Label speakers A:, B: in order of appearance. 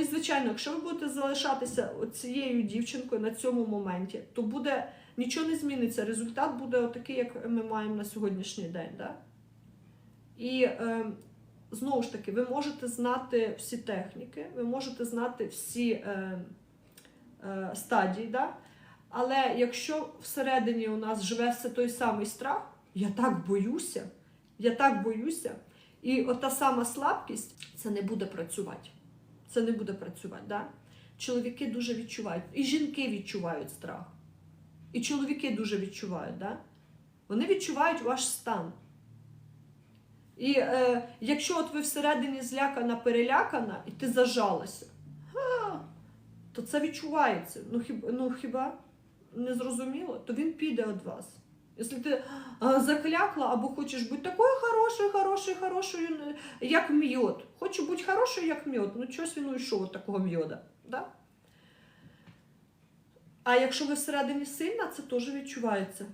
A: і звичайно, якщо ви будете залишатися цією дівчинкою на цьому моменті, то буде нічого не зміниться. Результат буде такий, як ми маємо на сьогоднішній день. Да? І е, знову ж таки, ви можете знати всі техніки, ви можете знати всі е, е, стадії. Да? Але якщо всередині у нас живе все той самий страх, я так боюся, я так боюся, і ота сама слабкість, це не буде працювати. Це не буде працювати. Да? Чоловіки дуже відчувають, і жінки відчувають страх. І чоловіки дуже відчувають. Да? Вони відчувають ваш стан. І е, якщо от ви всередині злякана, перелякана, і ти зажалася, то це відчувається. Ну хіба, ну, хіба не зрозуміло, то він піде від вас. Якщо ти заклякла або хочеш бути такою хорошою, хорошою, хорошою, як мьод. Хочу бути хорошою, як мед. Ну чогось він уйшов від такого мьода. Да? А якщо ви всередині сильна, це теж відчувається.